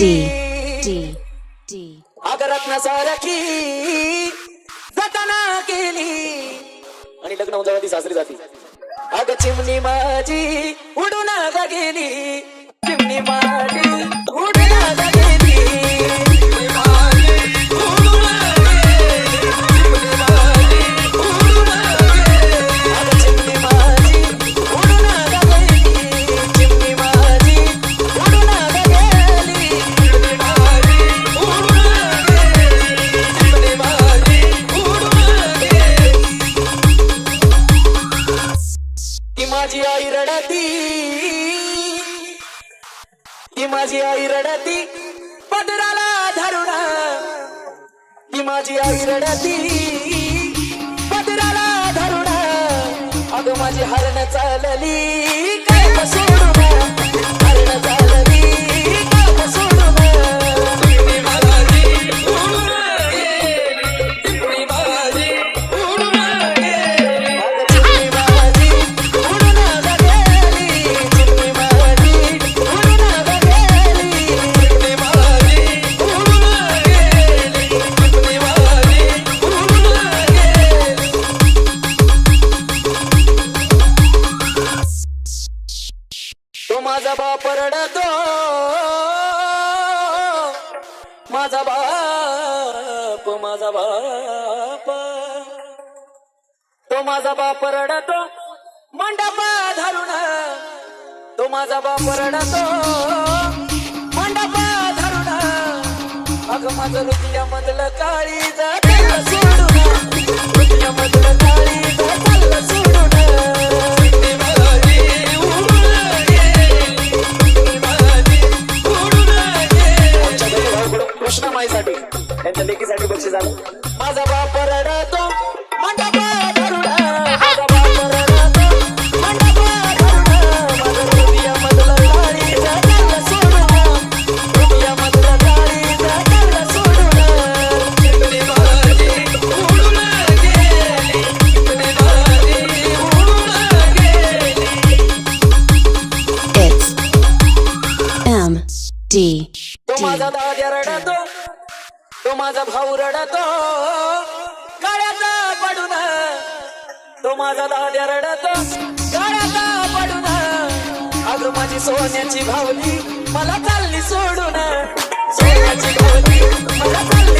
D D आगरात सारखी जतना केली. आणि लग्न होऊन ती सासरी जाती. अग चिमणी माझी उडून गेली. चिमणी माझी माझी आई रडती. ती माझी आई रडती. पदराला धरुण ती माझी आई रडती. पदराला धरुण अगं माझी हरण चालली. काय सोडू हरण चालली. माझा बाप रडतो. माझा बाप माझा बाप. तो माझा बाप रडतो. मंडप धरून तो माझा बाप रडतो. मंडप धरून अग माझं रुपया मधलं काळी जात. दाद्या रडतो तो माझा भाऊ रडतो. काळ्याचा पडून तो माझा दाद्या रडतो. काळ्याचा पडून अग माझी सोन्याची भावली मला चालली सोडून. सोन्याची भावली मला चालली